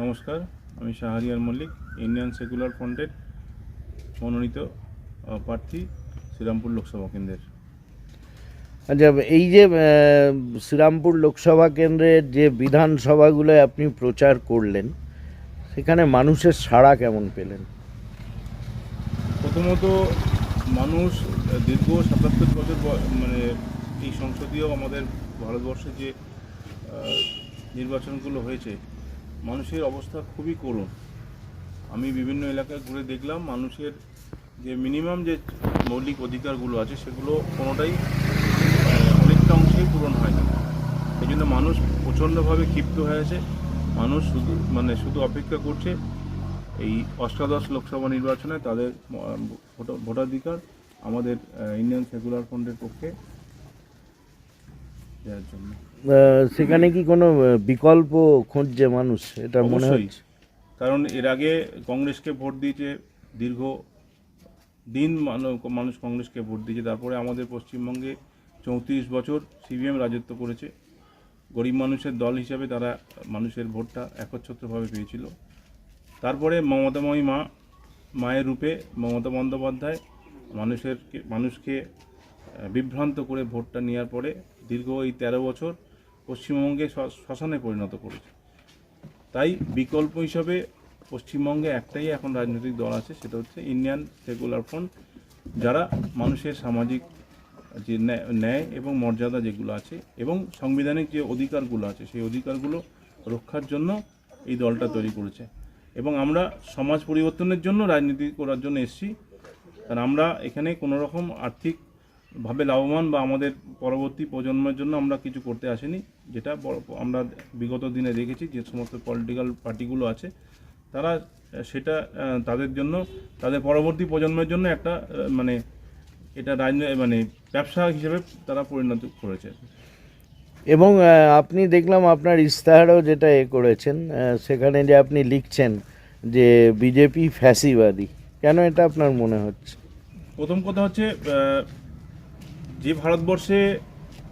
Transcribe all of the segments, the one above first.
নমস্কার আমি Shahriar Mallick Indian secular ফ্রন্টের মনোনীত প্রার্থী শ্রীরামপুর লোকসভা কেন্দ্রের। আচ্ছা এই যে শ্রীরামপুর লোকসভা কেন্দ্রের যে বিধানসভাগুলো আপনি প্রচার করলেন সেখানে মানুষের সাড়া কেমন পেলেন? প্রথমত মানুষ দীর্ঘ সাতাত্তর বছর মানে এই সংসদীয় আমাদের ভারতবর্ষে যে নির্বাচনগুলো হয়েছে, মানুষের অবস্থা খুবই করুণ। আমি বিভিন্ন এলাকায় ঘুরে দেখলাম, মানুষের যে মিনিমাম যে মৌলিক অধিকারগুলো আছে, সেগুলো কোনোটাই অনেকটা অংশেই পূরণ হয় না এই জন্য মানুষ প্রচণ্ডভাবে ক্ষিপ্ত হয়েছে মানুষ শুধু মানে শুধু অপেক্ষা করছে এই অষ্টাদশ লোকসভা নির্বাচনে তাদের ভোটাধিকার আমাদের ইন্ডিয়ান সেকুলার ফ্রন্টের পক্ষে দেওয়ার জন্য। সেখানে কি কোনো বিকল্প খুঁজছে মানুষ? এটা মনে। হচ্ছে কারণ এর আগে কংগ্রেসকে ভোট দিয়েছে দীর্ঘ দিন মানুষ কংগ্রেসকে ভোট দিয়েছে। তারপরে আমাদের পশ্চিমবঙ্গে চৌত্রিশ বছর সিপিএম রাজত্ব করেছে। গরিব মানুষের দল হিসাবে তারা মানুষের ভোটটা একচ্ছত্রভাবে পেয়েছিল। তারপরে মমতাময়ী মা মায়ের রূপে মমতা বন্দ্যোপাধ্যায় মানুষের মানুষকে বিভ্রান্ত করে ভোটটা নেওয়ার পরে দীর্ঘ এই তেরো বছর পশ্চিমবঙ্গে শ্মশানে পরিণত করেছে। তাই বিকল্প হিসাবে পশ্চিমবঙ্গে একটাই এখন রাজনৈতিক দল আছে, সেটা হচ্ছে ইন্ডিয়ান সেকুলার ফ্রন্ট যারা মানুষের সামাজিক যে ন্যায়- এবং মর্যাদা যেগুলো আছে এবং সাংবিধানিক যে অধিকারগুলো আছে, সেই অধিকারগুলো রক্ষার জন্য এই দলটা তৈরি করেছে। এবং আমরা সমাজ পরিবর্তনের জন্য রাজনীতি করার জন্য এসেছি। কারণ আমরা এখানে কোনো রকম আর্থিকভাবে লাভবান বা আমাদের পরবর্তী প্রজন্মের জন্য আমরা কিছু করতে আসিনি। যেটা আমরা বিগত দিনে দেখেছি যে সমস্ত পলিটিক্যাল পার্টিগুলো আছে তারা সেটা তাদের জন্য তাদের পরবর্তী প্রজন্মের জন্য একটা মানে এটা মানে ব্যবসা হিসেবে তারা পরিণত করেছে। এবং আপনি দেখলাম আপনার ইস্তাহারও যেটা এ করেছেন সেখানে যে আপনি লিখছেন যে বিজেপি ফ্যাসিবাদী কেন এটা আপনার মনে হচ্ছে? প্রথম কথা হচ্ছে যে ভারতবর্ষে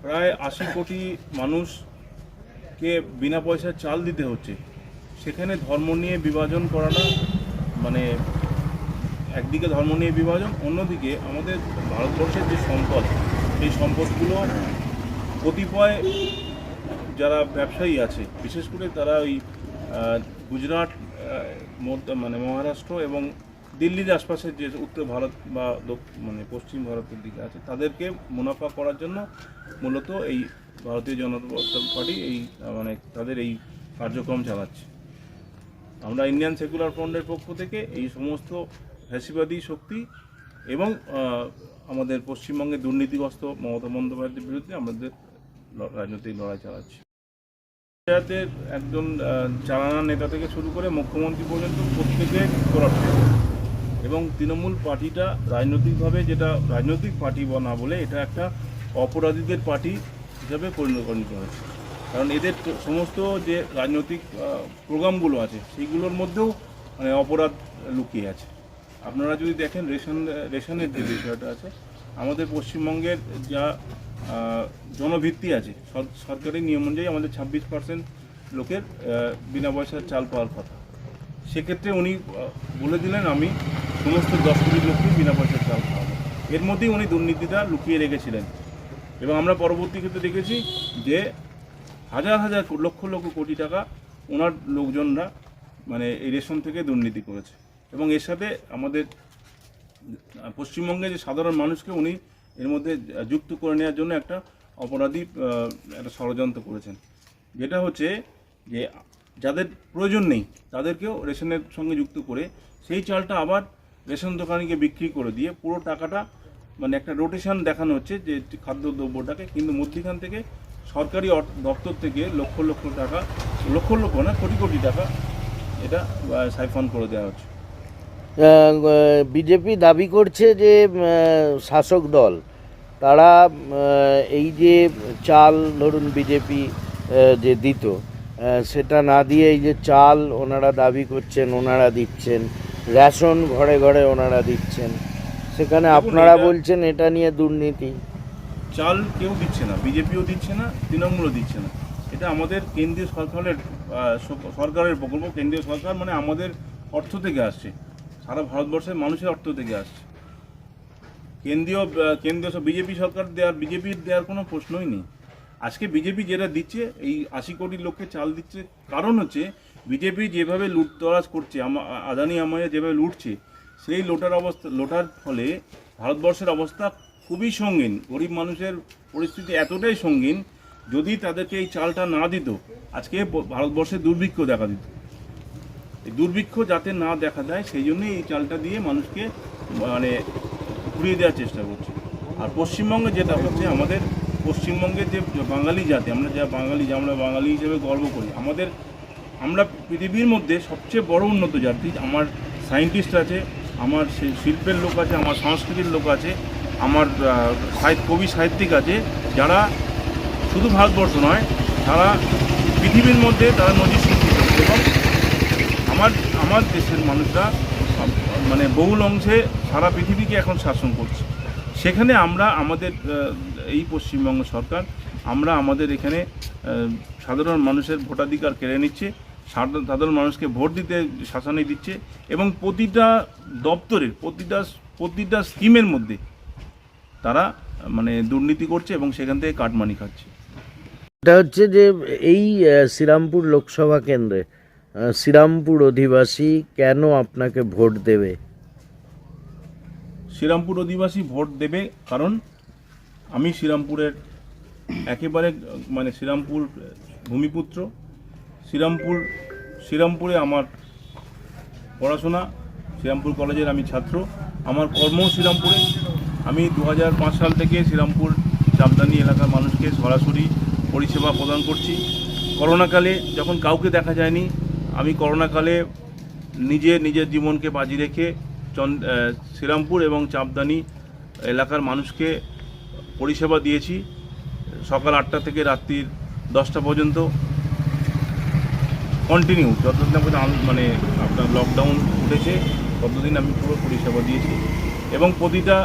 প্রায় আশি কোটি মানুষকে বিনা পয়সায় চাল দিতে হচ্ছে, সেখানে ধর্ম নিয়ে বিভাজন করাটা মানে একদিকে ধর্ম নিয়ে বিভাজন, অন্যদিকে আমাদের ভারতবর্ষের যে সম্পদ, সেই সম্পদগুলো কতিপয় যারা ব্যবসায়ী আছে, বিশেষ করে তারা ওই গুজরাট মানে মহারাষ্ট্র এবং দিল্লির আশপাশের যে উত্তর ভারত বা মানে পশ্চিম ভারতের দিকে আছে, তাদেরকে মুনাফা করার জন্য মূলত এই ভারতীয় জনতা পার্টি এই মানে তাদের এই কার্যক্রম চালাচ্ছে। আমরা ইন্ডিয়ান সেকুলার ফ্রন্টের পক্ষ থেকে এই সমস্ত ফ্যাসিবাদী শক্তি এবং আমাদের পশ্চিমবঙ্গে দুর্নীতিগ্রস্ত মমতা বন্দ্যোপাধ্যায়ের বিরুদ্ধে আমাদের রাজনৈতিক লড়াই চালাচ্ছি। একজন চালানা নেতা থেকে শুরু করে মুখ্যমন্ত্রী পর্যন্ত প্রত্যেকে করাপ্টেড। এবং তৃণমূল পার্টিটা রাজনৈতিকভাবে যেটা রাজনৈতিক পার্টি না বলে এটা একটা অপরাধীদের পার্টি হিসাবে পরিণত হয়েছে। কারণ এদের সমস্ত যে রাজনৈতিক প্রোগ্রামগুলো আছে, সেইগুলোর মধ্যেও মানে অপরাধ লুকিয়ে আছে। আপনারা যদি দেখেন রেশন, রেশনের যে বিষয়টা আছে, আমাদের পশ্চিমবঙ্গের যা জনভিত্তি আছে সরকারি নিয়ম অনুযায়ী আমাদের ছাব্বিশ পার্সেন্ট লোকের বিনা পয়সার চাল পাওয়ার কথা। সেক্ষেত্রে উনি বলে দিলেন আমি সমস্ত দশ কোটি লোককে বিনা পয়সার চাল খাওয়াবো এর মধ্যেই উনি দুর্নীতিটা লুকিয়ে রেখেছিলেন। এবং আমরা পরবর্তী ক্ষেত্রে দেখেছি যে হাজার হাজার লক্ষ লক্ষ কোটি টাকা ওনার লোকজনরা মানে এই রেশন থেকে দুর্নীতি করেছে। এবং এর সাথে আমাদের পশ্চিমবঙ্গে যে সাধারণ মানুষকে উনি এর মধ্যে যুক্ত করে নেওয়ার জন্য একটা অপরাধী একটা ষড়যন্ত্র করেছেন। যেটা হচ্ছে যে যাদের প্রয়োজন নেই, তাদেরকেও রেশনের সঙ্গে যুক্ত করে সেই চালটা আবার রেশন দোকানিকে বিক্রি করে দিয়ে পুরো টাকাটা মানে একটা রোটেশন দেখানো হচ্ছে যে খাদ্য দ্রব্যটাকে কিন্তু মধ্যিখান থেকে সরকারি দপ্তর থেকে লক্ষ লক্ষ টাকা, লক্ষ লক্ষ না, কোটি কোটি টাকা এটা সাইফন করে দেওয়া হচ্ছে। বিজেপি দাবি করছে যে শাসক দল, তারা এই যে চাল ধরুন বিজেপি যে দিত সেটা না দিয়ে এই যে চাল ওনারা দাবি করছেন, ওনারা দিচ্ছেন রেশন ঘরে ঘরে ওনারা দিচ্ছেন। সেখানে আপনারা বলছেন এটা নিয়ে দুর্নীতি। চাল কেউ দিচ্ছে না বিজেপিও দিচ্ছে না তৃণমূলও দিচ্ছে না। এটা আমাদের কেন্দ্রীয় সরকারের সরকারের প্রকল্প কেন্দ্রীয় সরকার মানে আমাদের অর্থ থেকে আসছে। সারা ভারতবর্ষের মানুষের অর্থ থেকে আসছে। কেন্দ্রীয় কেন্দ্রীয় বিজেপি সরকার দেওয়ার বিজেপির দেওয়ার কোনো প্রশ্নই নেই। আজকে বিজেপি যেটা দিচ্ছে এই আশি কোটি লোককে চাল দিচ্ছে কারণ হচ্ছে বিজেপি যেভাবে লুটতরাজ করছে আদানি আমায় যেভাবে লুটছে, সেই লোটার অবস্থা, লোটার ফলে ভারতবর্ষের অবস্থা খুবই সঙ্গীন। গরিব মানুষের পরিস্থিতি এতটাই সঙ্গীন, যদি তাদেরকে এই চালটা না দিত, আজকে ভারতবর্ষে দুর্ভিক্ষ দেখা দিত। এই দুর্ভিক্ষ যাতে না দেখা দেয়, সেই জন্যই এই চালটা দিয়ে মানুষকে মানে ঘুরিয়ে দেওয়ার চেষ্টা করছে। আর পশ্চিমবঙ্গে যেটা হচ্ছে, আমাদের পশ্চিমবঙ্গের যে বাঙালি জাতি, আমরা যা বাঙালি, যে আমরা বাঙালি হিসেবে গর্ব করি, আমাদের আমরা পৃথিবীর মধ্যে সবচেয়ে বড় উন্নত জাতি, আমার সায়েন্টিস্ট আছে, আমার শিল্পের লোক আছে, আমার সংস্কৃতির লোক আছে, আমার কবি সাহিত্যিক আছে, যারা শুধু ভারতবর্ষ নয়, তারা পৃথিবীর মধ্যে তারা নজির সৃষ্টি করছে। এবং আমার আমার দেশের মানুষরা মানে বহুল অংশে সারা পৃথিবীকে এখন শাসন করছে। সেখানে আমরা আমাদের এই পশ্চিমবঙ্গ সরকার, আমরা আমাদের এখানে সাধারণ মানুষের ভোটাধিকার কেড়ে নিচ্ছে। সাধারণ মানুষকে ভোট দিতে শাসনে দিচ্ছে এবং প্রতিটা দপ্তরের প্রতিটা প্রতিটা স্কিমের মধ্যে তারা মানে দুর্নীতি করছে এবং সেখান থেকে কাটমানি খাচ্ছে। এটা হচ্ছে যে এই শ্রীরামপুর লোকসভা কেন্দ্রে শ্রীরামপুর অধিবাসী কেন আপনাকে ভোট দেবে? শ্রীরামপুর অধিবাসী ভোট দেবে কারণ আমি শ্রীরামপুরের একেবারে মানে শ্রীরামপুর ভূমিপুত্র। শ্রীরামপুর, শ্রীরামপুরে আমার পড়াশোনা, শ্রীরামপুর কলেজের আমি ছাত্র। আমার কর্ম শ্রীরামপুরে। আমি দু হাজার পাঁচ সাল থেকে শ্রীরামপুর চাপদানি এলাকার মানুষকে সরাসরি পরিষেবা প্রদান করছি। করোনাকালে যখন কাউকে দেখা যায়নি, আমি করোনাকালে নিজে নিজের জীবনকে বাজি রেখে শ্রীরামপুর এবং চাপদানি এলাকার মানুষকে পরিষেবা দিয়েছি। সকাল আটটা থেকে রাত্রির দশটা পর্যন্ত। কন্টিনিউ যতদিন না পর্যন্ত মানে আপনার লকডাউন উঠেছে ততদিন আমি পুরো পরিষেবা দিয়েছি। এবং প্রতিটা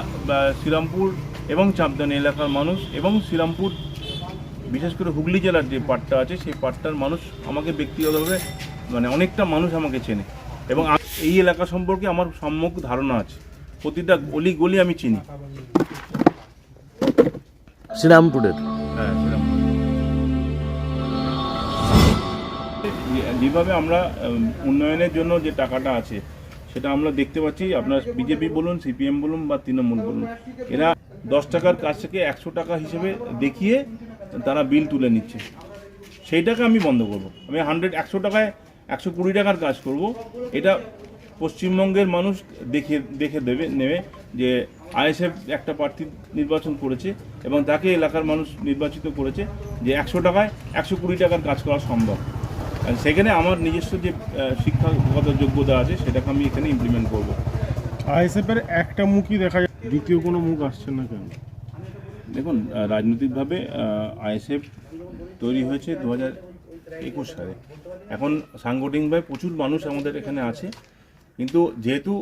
শ্রীরামপুর এবং চাপদানি এলাকার মানুষ এবং শ্রীরামপুর বিশেষ করে হুগলি জেলার যে পার্টটা আছে সেই পার্টটার মানুষ আমাকে ব্যক্তিগতভাবে মানে অনেকটা মানুষ আমাকে চেনে। এবং এই এলাকা সম্পর্কে আমার সম্যক ধারণা আছে। প্রতিটা গলি গলি আমি চিনি। শ্রীরামপুরের? হ্যাঁ যেভাবে আমরা উন্নয়নের জন্য যে টাকাটা আছে, সেটা আমরা দেখতে পাচ্ছি। আপনার বিজেপি বলুন, সিপিএম বলুন বা তৃণমূল বলুন, এরা দশ টাকার কাছ থেকে একশো টাকা হিসেবে দেখিয়ে তারা বিল তুলে নিচ্ছে। সেইটাকে আমি বন্ধ করব। আমি হান্ড্রেড একশো টাকায় একশো কুড়ি টাকার কাজ করব। এটা পশ্চিমবঙ্গের মানুষ দেখে দেখে দেবে, নেবে যে আইএসএফ একটা প্রার্থী নির্বাচন করেছে এবং তাকে এলাকার মানুষ নির্বাচিত করেছে যে একশো টাকায় একশো কুড়ি টাকার কাজ করা সম্ভব। সেখানে আমার নিজস্ব যে শিক্ষাগত যোগ্যতা আছে সেটাকে আমি এখানে ইমপ্লিমেন্ট করব। আইএসএফের একটা মুখই দেখা যায় দ্বিতীয় কোনো মুখ আসছে না কেন? দেখুন রাজনৈতিকভাবে আইএসএফ তৈরি হয়েছে দু হাজার একুশ সালে। এখন সাংগঠনিকভাবে প্রচুর মানুষ আমাদের এখানে আছে। কিন্তু যেহেতু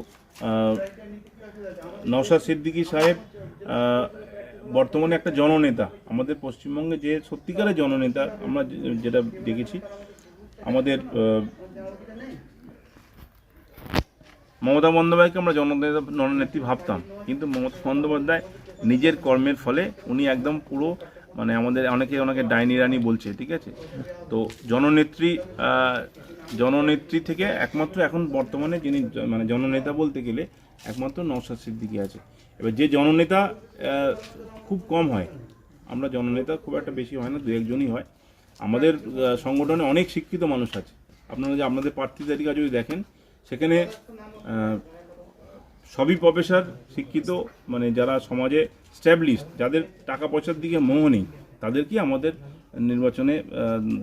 নওশাদ সিদ্দিকী সাহেব বর্তমানে একটা জননেতা আমাদের পশ্চিমবঙ্গে যে সত্যিকারের জননেতা আমরা যেটা দেখেছি আমাদের মমতা বন্দ্যোপাধ্যায়কে আমরা জননেতা, জননেত্রী ভাবতাম, কিন্তু মমতা বন্দ্যোপাধ্যায় নিজের কর্মের ফলে উনি একদম পুরো মানে আমাদের অনেকে ওনাকে ডাইনি রানী বলছে, ঠিক আছে? তো জননেত্রী জননেত্রী থেকে একমাত্র এখন বর্তমানে যিনি মানে জননেতা বলতে গেলে একমাত্র নওশাদ সিদ্দিকী আছে। এবার যে জননেতা খুব কম হয়, আমরা জননেতা খুব একটা বেশি হয় না দু একজনই হয়। আমাদের সংগঠনে অনেক শিক্ষিত মানুষ আছে। আপনারা যে আপনাদের প্রার্থী তালিকা যদি দেখেন, সেখানে সবই প্রফেসর শিক্ষিত মানে যারা সমাজে স্ট্যাবলিশ যাদের টাকা পয়সার দিকে মোহ নেই তাদেরকে আমাদের নির্বাচনে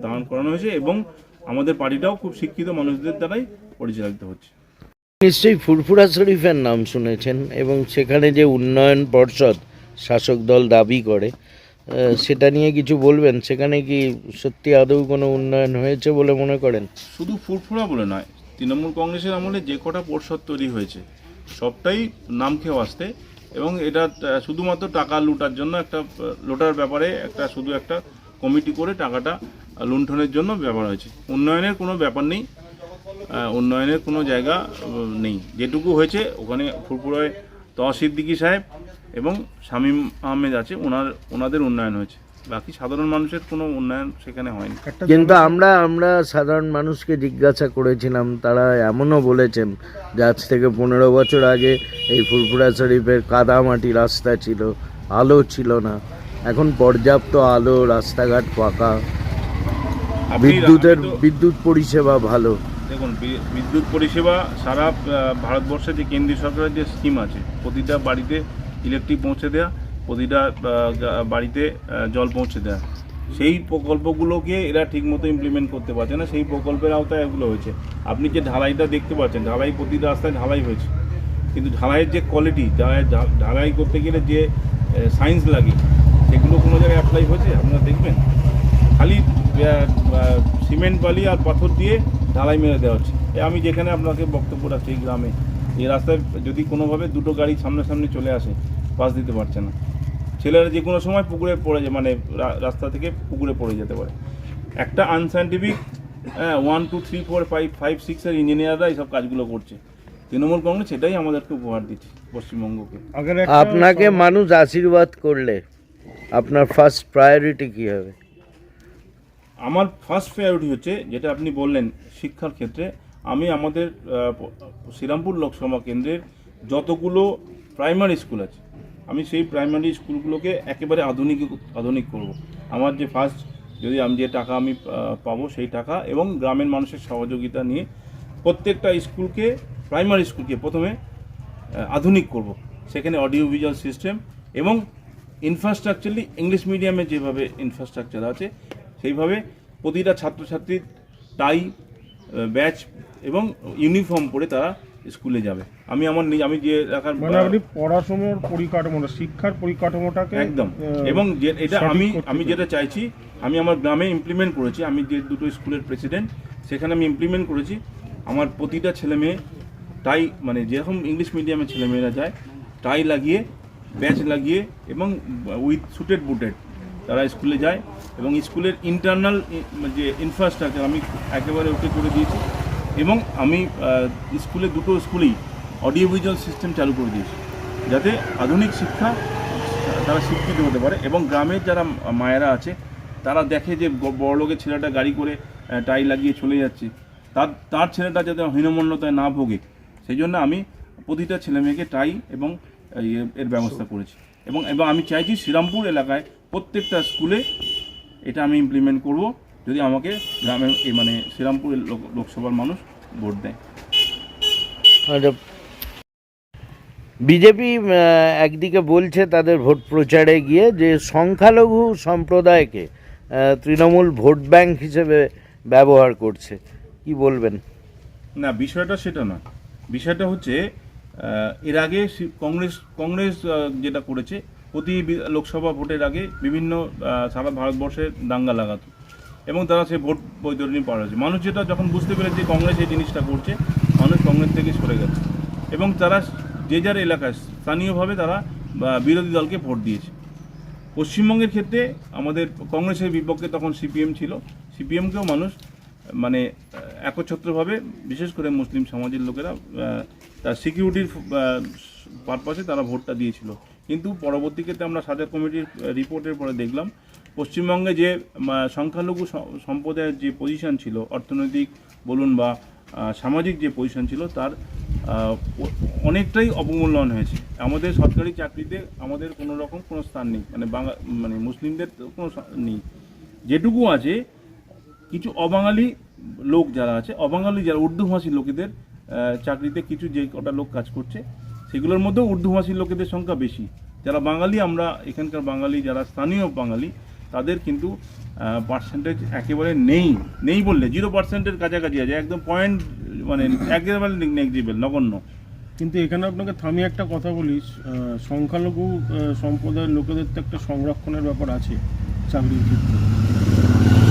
দাঁড়ান করানো হয়েছে এবং আমাদের পার্টিটাও খুব শিক্ষিত মানুষদের দ্বারাই পরিচালিত হচ্ছে। নিশ্চয়ই ফুরফুরা শরীফের নাম শুনেছেন এবং সেখানে যে উন্নয়ন পর্ষদ শাসক দল দাবি করে সেটা নিয়ে কিছু বলবেন? সেখানে কি সত্যি আদৌ কোনো উন্নয়ন হয়েছে বলে মনে করেন? শুধু ফুরফুরা বলে নয়, তৃণমূল কংগ্রেসের আমলে যে কটা পরিষদ তৈরি হয়েছে, সবটাই নাম খেয়ে আসতে এবং এটা শুধুমাত্র টাকা লুটার জন্য একটা লোটার ব্যাপারে একটা, শুধু একটা কমিটি করে টাকাটা লুণ্ঠনের জন্য ব্যবহার হয়েছে। উন্নয়নের কোনো ব্যাপার নেই উন্নয়নের কোনো জায়গা নেই। যেটুকু হয়েছে, ওখানে ফুরপুরায় তহসিদ্দিকি সাহেব এবং শামীম আহমেদ আছে ওনার ওনাদের উন্নয়ন হয়েছে। বাকি সাধারণ মানুষের কোনো উন্নয়ন সেখানে হয়নি। কিন্তু আমরা আমরা সাধারণ মানুষকে জিজ্ঞাসা করেছিলাম তারা এমনও বলেছেন যে আজ থেকে পনেরো বছর আগে এই ফুরফুরা শরীফের কাদামাটি রাস্তা ছিল আলো ছিল না। এখন পর্যাপ্ত আলো রাস্তাঘাট পাকা। বিদ্যুতের বিদ্যুৎ পরিষেবা ভালো। দেখুন বিদ্যুৎ পরিষেবা সারা ভারতবর্ষে যে কেন্দ্রীয় সরকারের যে স্কিম আছে প্রতিটা বাড়িতে ইলেকট্রিক পৌঁছে দেওয়া প্রতিটা বাড়িতে জল পৌঁছে দেওয়া সেই প্রকল্পগুলোকে এরা ঠিকমতো ইমপ্লিমেন্ট করতে পারছে না, সেই প্রকল্পের আওতায় এগুলো হয়েছে। আপনি যে ঢালাইটা দেখতে পাচ্ছেন, ঢালাই প্রতিটা রাস্তায় ঢালাই হয়েছে। কিন্তু ঢালাইয়ের যে কোয়ালিটি ঢালাই ঢালাই করতে গেলে যে সায়েন্স লাগে, সেগুলো কোনো জায়গায় অ্যাপ্লাই হয়েছে? আপনারা দেখবেন? খালি সিমেন্ট বালি আর পাথর দিয়ে ঢালাই মেরে দেওয়া হচ্ছে। আমি যেখানে আপনাকে বক্তব্য রাখছি এই গ্রামে এই রাস্তায় যদি কোনোভাবে দুটো গাড়ি সামনাসামনি চলে আসে পাস দিতে পারছে না। ছেলেরা যে কোনো সময় পুকুরে পড়ে যায় মানে রাস্তা থেকে পুকুরে পড়ে যেতে পারে। একটা আনসাইন্টিফিক হ্যাঁ one two three four five five সিক্সের ইঞ্জিনিয়াররা এইসব কাজগুলো করছে। তৃণমূল কংগ্রেস সেটাই আমাদেরকে উপহার দিচ্ছে পশ্চিমবঙ্গকে। আপনাকে মানুষ আশীর্বাদ করলে আপনার ফার্স্ট প্রায়োরিটি কী হবে? আমার ফার্স্ট প্রায়োরিটি হচ্ছে যেটা আপনি বললেন শিক্ষার ক্ষেত্রে আমি আমাদের শ্রীরামপুর লোকসভা কেন্দ্রের যতগুলো প্রাইমারি স্কুল আছে, আমি সেই প্রাইমারি স্কুলগুলোকে একেবারে আধুনিক আধুনিক করব। আমার যে ফার্স্ট যদি আমি যে টাকা আমি পাবো সেই টাকা এবং গ্রামের মানুষের সহযোগিতা নিয়ে প্রত্যেকটা স্কুলকে, প্রাইমারি স্কুলকে প্রথমে আধুনিক করব। সেখানে অডিও ভিজুয়াল সিস্টেম এবং ইনফ্রাস্ট্রাকচারলি ইংলিশ মিডিয়ামে যেভাবে ইনফ্রাস্ট্রাকচার আছে, সেইভাবে প্রতিটা ছাত্রছাত্রীর টাই ব্যাচ এবং ইউনিফর্ম পরে তারা স্কুলে যাবে। আমি আমার নিজ- আমি যে এলাকার মানে আপনি পড়াশোনার পরিকাঠামোটা শিক্ষার পরিকাঠামোটাকে একদম। এবং যে এটা আমি আমি যেটা চাইছি আমি আমার গ্রামে ইমপ্লিমেন্ট করেছি। আমি যে দুটো স্কুলের প্রেসিডেন্ট সেখানে আমি ইমপ্লিমেন্ট করেছি। আমার প্রতিটা ছেলে মেয়ে টাই মানে যেরকম ইংলিশ মিডিয়ামে ছেলে মেয়েরা যায় টাই লাগিয়ে ব্যাচ লাগিয়ে এবং উইথ সুটেড বুটেড তারা স্কুলে যায়। এবং স্কুলের ইন্টারনাল যে ইনফ্রাস্ট্রাকচার আমি একেবারে ওকে করে দিয়েছি। এবং আমি স্কুলে দুটো স্কুলেই অডিও ভিজুয়াল সিস্টেম চালু করে দিয়েছি, যাতে আধুনিক শিক্ষা তারা শিক্ষিত হতে পারে এবং গ্রামের যারা মায়েরা আছে, তারা দেখে যে ব- বড় লোকের ছেলেটা গাড়ি করে টাই লাগিয়ে চলে যাচ্ছে, তার তার ছেলেটা যাতে হীনমন্যতায় না ভোগে, সেই জন্য আমি প্রতিটা ছেলে মেয়েকে টাই এবং ইয়ে- এর ব্যবস্থা করেছি। এবং এবং আমি চাইছি শ্রীরামপুর এলাকায় প্রত্যেকটা স্কুলে এটা আমি ইমপ্লিমেন্ট করব। যদি আমাকে গ্রামে এই মানে শ্রীরামপুরের লোকসভার মানুষ ভোট দেয়। বিজেপি একদিকে বলছে তাদের ভোট প্রচারে গিয়ে যে সংখ্যালঘু সম্প্রদায়কে তৃণমূল ভোট ব্যাংক হিসেবে ব্যবহার করছে। কি বলবেন? না বিষয়টা সেটা নয়। বিষয়টা হচ্ছে এর আগে কংগ্রেস কংগ্রেস যেটা করেছে প্রতি লোকসভা ভোটের আগে বিভিন্ন সারা ভারতবর্ষে দাঙ্গা লাগাতো। এবং তারা সেই ভোট বৈতরণী পার হয়েছে। মানুষ যেটা যখন বুঝতে পেরেছে যে কংগ্রেস এই জিনিসটা করছে, মানুষ কংগ্রেস থেকে সরে গেছে। এবং তারা যে যার এলাকায় স্থানীয়ভাবে তারা বিরোধী দলকে ভোট দিয়েছে। পশ্চিমবঙ্গের ক্ষেত্রে আমাদের কংগ্রেসের বিপক্ষে তখন সিপিএম ছিল। সিপিএমকেও মানুষ মানে একচ্ছত্রভাবে, বিশেষ করে মুসলিম সমাজের লোকেরা তার সিকিউরিটির পারপাসে তারা ভোটটা দিয়েছিল। কিন্তু পরবর্তী ক্ষেত্রে আমরা সাজার কমিটির রিপোর্টের পরে দেখলাম পশ্চিমবঙ্গে যে সংখ্যালঘু সম্প্রদায়ের যে পজিশন ছিল, অর্থনৈতিক বলুন বা সামাজিক যে পজিশন ছিল, তার অনেকটাই অবমূল্যায়ন হয়েছে। আমাদের সরকারি চাকরিতে আমাদের কোনো রকম কোনো স্থান নেই মানে বাঙা মানে মুসলিমদের তো কোনো নেই। যেটুকু আছে, কিছু অবাঙালি লোক যারা আছে, অবাঙালি যারা উর্দুভাষী লোকেদের চাকরিতে কিছু যে কটা লোক কাজ করছে, সেগুলোর মধ্যেও উর্দুভাষী লোকেদের সংখ্যা বেশি। যারা বাঙালি, আমরা এখানকার বাঙালি, যারা স্থানীয় বাঙালি তাদের কিন্তু পার্সেন্টেজ একেবারে নেই নেই বললে জিরো পার্সেন্টের কাছাকাছি আছে একদম পয়েন্ট মানে একেবারে নেগজিবল নগণ্য। কিন্তু এখানে আপনাকে থামি একটা কথা বলি সংখ্যালঘু সম্প্রদায়ের লোকেদের তো একটা সংরক্ষণের ব্যাপার আছে চাকরির ক্ষেত্রে।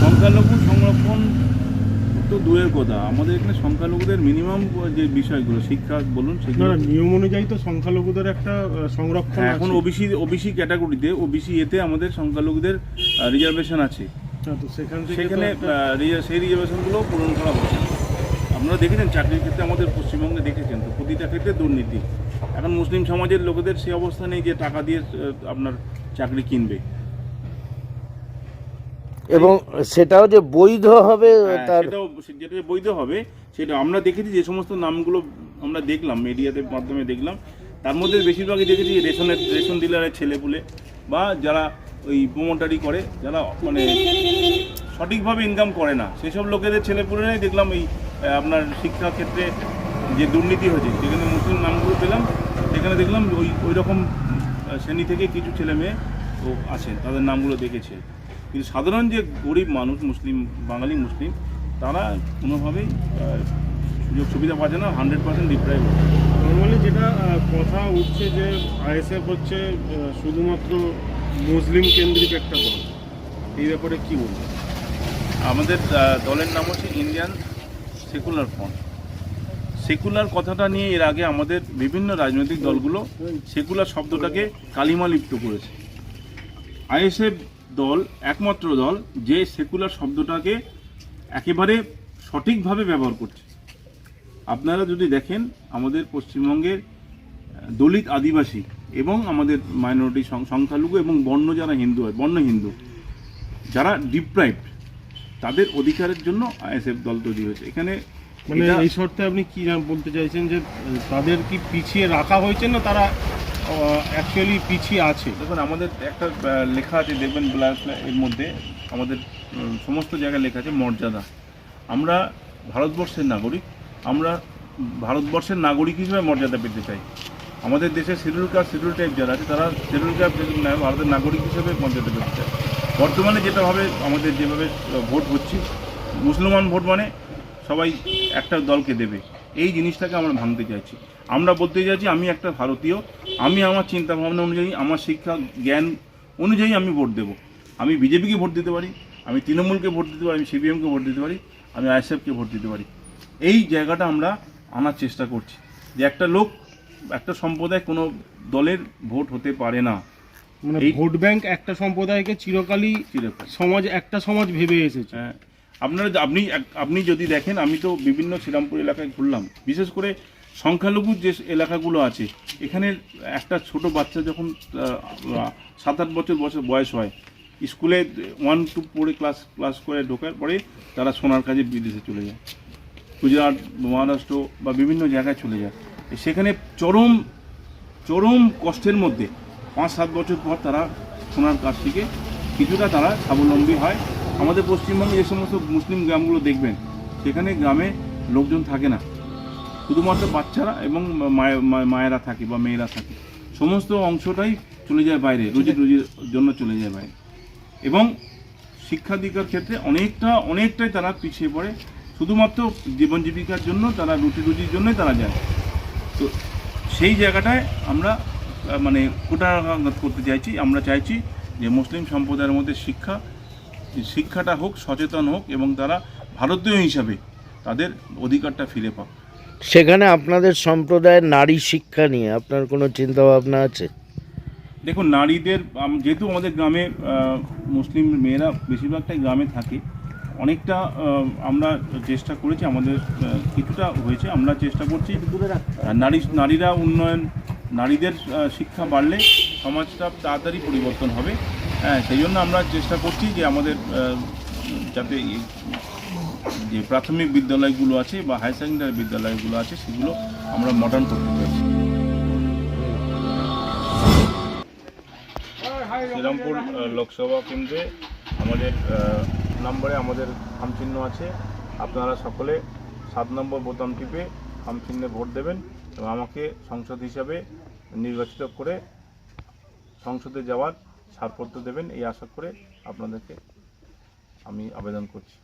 সংখ্যালঘু সংরক্ষণ তো দূরের কথা। আমাদের এখানে সংখ্যালঘুদের মিনিমাম যে বিষয়গুলো শিক্ষা বলুন সেগুলো নিয়ম অনুযায়ী তো সংখ্যালঘুদের একটা সংরক্ষণ হ্যাঁ, এখন ওবিসি ওবিসি ক্যাটাগরিতে ওবিসি এতে আমাদের সংখ্যালঘুদের রিজার্ভেশন আছে। হ্যাঁ, তো সেখান সেই রিজার্ভেশনগুলো পূরণ করা হচ্ছে। আপনারা দেখেছেন চাকরির ক্ষেত্রে আমাদের পশ্চিমবঙ্গে দেখেছেন তো প্রতিটা ক্ষেত্রে দুর্নীতি। এখন মুসলিম সমাজের লোকেদের সেই অবস্থা নেই যে টাকা দিয়ে আপনার চাকরি কিনবে। এবং সেটাও যে বৈধ হবে হ্যাঁ, তার যেটা বৈধ হবে সেটা আমরা দেখেছি যে সমস্ত নামগুলো আমরা দেখলাম মিডিয়াতে মাধ্যমে দেখলাম। তার মধ্যে বেশিরভাগই দেখেছি রেশনের রেশন ডিলারের ছেলেপুলে বা যারা ওই প্রোমোটারি করে যারা মানে সঠিকভাবে ইনকাম করে না। সেসব লোকেদের ছেলেপুলেরাই দেখলাম এই আপনার শিক্ষা ক্ষেত্রে যে দুর্নীতি হয়েছে সেখানে মুসলিম নামগুলো পেলাম সেখানে দেখলাম ওই ওই রকম শ্রেণি থেকে কিছু ছেলে মেয়ে ও আছে তাদের নামগুলো দেখেছে। কিন্তু সাধারণ যে গরিব মানুষ মুসলিম বাঙালি মুসলিম তারা কোনোভাবেই সুযোগ সুবিধা পাচ্ছে না হান্ড্রেড পার্সেন্ট ডিপ্রাইভ নর্মালি যেটা কথা উঠছে যে আইএসএফ হচ্ছে শুধুমাত্র মুসলিম কেন্দ্রিক একটা দল। এই ব্যাপারে কি বলব আমাদের দলের নাম হচ্ছে ইন্ডিয়ান সেকুলার ফ্রন্ট সেকুলার কথাটা নিয়ে এর আগে আমাদের বিভিন্ন রাজনৈতিক দলগুলো সেকুলার শব্দটাকে কালিমা লিপ্ত করেছে। আইএসএফ দল একমাত্র দল যে সেকুলার শব্দটাকে একেবারে সঠিকভাবে ব্যবহার করছে। আপনারা যদি দেখেন আমাদের পশ্চিমবঙ্গের দলিত আদিবাসী এবং আমাদের মাইনরিটি সংখ্যালঘু এবং বর্ণ যারা হিন্দু হয় বর্ণ হিন্দু যারা ডিপ্রাইভড তাদের অধিকারের জন্য আইএসএফ দল তৈরি হয়েছে। এখানে মানে এই শর্তে আপনি কি বলতে চাইছেন যে তাদের কি পিছিয়ে রাখা হয়েছে না তারা অ্যাকচুয়ালি পিছিয়ে আছে। দেখুন, আমাদের একটা লেখা আছে দেখবেন ব্ল্যাক এর মধ্যে আমাদের সমস্ত জায়গায় লেখা আছে মর্যাদা। আমরা ভারতবর্ষের নাগরিক, আমরা ভারতবর্ষের নাগরিক হিসেবে মর্যাদা পেতে চাই। আমাদের দেশে শিডিউল কাস্ট শিডিউল টাইপ যারা আছে, তারা শিডিউল কাস্ট ভারতের নাগরিক হিসেবে মর্যাদা পেতে চায়। বর্তমানে যেটাভাবে আমাদের যেভাবে ভোট হচ্ছে, মুসলমান ভোট মানে সবাই একটা দলকে দেবে। এই জিনিসটাকে আমরা ভাঙতে চাইছি। আমরা বলতে চাইছি আমি একটা ভারতীয় আমি আমার চিন্তা ভাবনা অনুযায়ী আমার শিক্ষা জ্ঞান অনুযায়ী আমি ভোট দেব। আমি বিজেপিকে ভোট দিতে পারি আমি তৃণমূলকে ভোট দিতে পারি আমি সিপিএমকে ভোট দিতে পারি আমি আইএসএফকে ভোট দিতে পারি। এই জায়গাটা আমরা আনার চেষ্টা করছি যে একটা লোক একটা সম্প্রদায় কোনো দলের ভোট হতে পারে না। মানে ভোট ব্যাংক একটা সম্প্রদায়কে চিরকালই চিরকাল। সমাজ একটা সমাজ ভেবে এসেছে। হ্যাঁ। আপনারা আপনি আপনি যদি দেখেন, আমি তো বিভিন্ন শ্রীরামপুর এলাকায় ঘুরলাম। বিশেষ করে সংখ্যালঘু যে এলাকাগুলো আছে, এখানে একটা ছোট বাচ্চা যখন সাত আট বছর বছর বয়স হয়, স্কুলে ওয়ান টু পড়ে ক্লাস ক্লাস করে ঢোকার পরে তারা সোনার কাজে বিদেশে চলে যায়। গুজরাট, মহারাষ্ট্র বা বিভিন্ন জায়গায় চলে যায়। সেখানে চরম চরম কষ্টের মধ্যে পাঁচ সাত বছর পর তারা সোনার কাজ থেকে কিছুটা তারা স্বাবলম্বী হয়। আমাদের পশ্চিমবঙ্গে যে সমস্ত মুসলিম গ্রামগুলো দেখবেন, সেখানে গ্রামে লোকজন থাকে না। শুধুমাত্র বাচ্চারা এবং মায়ে- মায়েরা থাকে বা মেয়েরা থাকে। সমস্ত অংশটাই চলে যায় বাইরে, রুজি রুজির জন্য চলে যায় বাইরে। এবং শিক্ষা দীক্ষার ক্ষেত্রে অনেকটা, অনেকটাই তারা পিছিয়ে পড়ে। শুধুমাত্র জীবন জীবিকার জন্য তারা, রুটি রুজির জন্যই তারা যায়। তো সেই জায়গাটায় আমরা মানে কোটাঘাত করতে চাইছি। আমরা চাইছি যে মুসলিম সম্প্রদায়ের মধ্যে শিক্ষা শিক্ষাটা হোক সচেতন হোক এবং তারা ভারতীয় হিসাবে তাদের অধিকারটা ফিরে পাক। সেখানে আপনাদের সম্প্রদায়ের নারী শিক্ষা নিয়ে আপনার কোনো চিন্তা ভাবনা আছে? দেখুন নারীদের যেহেতু আমাদের গ্রামে মুসলিম মেয়েরা বেশিরভাগটাই গ্রামে থাকে অনেকটা আমরা চেষ্টা করেছি আমাদের কিছুটা হয়েছে আমরা চেষ্টা করছি নারী নারীরা উন্নয়ন নারীদের শিক্ষা বাড়লে সমাজটা তাড়াতাড়ি পরিবর্তন হবে। হ্যাঁ সেই জন্য আমরা চেষ্টা করছি যে আমাদের যাতে যে প্রাথমিক বিদ্যালয়গুলো আছে বা হায়ার সেকেন্ডারি বিদ্যালয়গুলো আছে, সেগুলো আমরা মডার্ন করতে চাইছি শ্রীরামপুর লোকসভা কেন্দ্রে আমাদের নম্বরে আমাদের খামচিহ্ন আছে। আপনারা সকলে সাত নম্বর বোতাম টিপে খামচিহ্নে ভোট দেবেন এবং আমাকে সংসদ হিসাবে নির্বাচিত করে সংসদে যাওয়ার ছাড়পত্র দেবেন এই আশা করে আপনাদেরকে আমি আবেদন করছি।